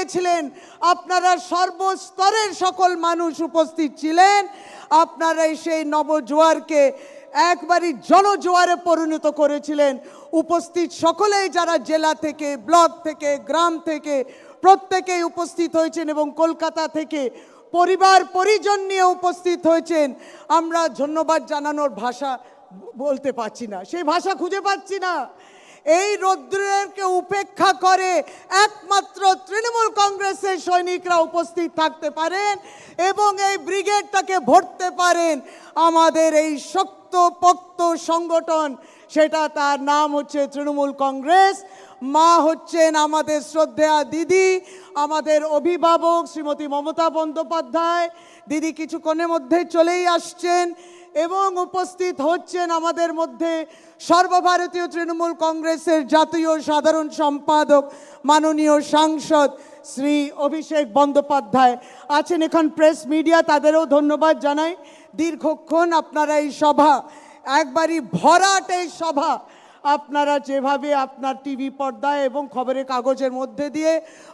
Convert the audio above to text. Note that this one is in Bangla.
দিয়েছিলেন। আপনারা সর্বস্তরের সকল মানুষ উপস্থিত ছিলেন। আপনারা সেই নবজোয়ারকে একবারই জনজোয়ারে পরিণত করেছিলেন। উপস্থিত সকলেই যারা জেলা থেকে, ব্লক থেকে, গ্রাম থেকে প্রত্যেকেই উপস্থিত হয়েছেন এবং কলকাতা থেকে পরিবার, পরিজন নিয়ে উপস্থিত হয়েছেন। আমরা ধন্যবাদ জানানোর ভাষা বলতে পারছি না। সেই ভাষা খুঁজে পাচ্ছি না। এই রৌদ্রকে উপেক্ষা করে একমাত্র তৃণমূল কংগ্রেসের সৈনিকরা উপস্থিত থাকতে পারেন এবং এই ব্রিগেডটাকে ভরতে পারেন। আমাদের এই শক্ত পোক্ত সংগঠন, সেটা তার নাম হচ্ছে তৃণমূল কংগ্রেস, মা হচ্ছেন আমাদের শ্রদ্ধেয়া দিদি, আমাদের অভিভাবক শ্রীমতী মমতা বন্দ্যোপাধ্যায়। দিদি কিছুক্ষণের মধ্যে চলেই আসছেন। এবং উপস্থিত হচ্ছেন আমাদের মধ্যে সর্বভারতীয় তৃণমূল কংগ্রেসের জাতীয় সাধারণ সম্পাদক, মাননীয় সাংসদ শ্রী অভিষেক বন্দ্যোপাধ্যায়। আছেন এখন প্রেস মিডিয়া, তাদেরও ধন্যবাদ জানাই। দীর্ঘক্ষণ আপনারা এই সভা, একবারই ভরাট এই সভা, আপনারা যেভাবে আপনার টিভি পর্দায় এবং খবরের কাগজের মধ্যে দিয়ে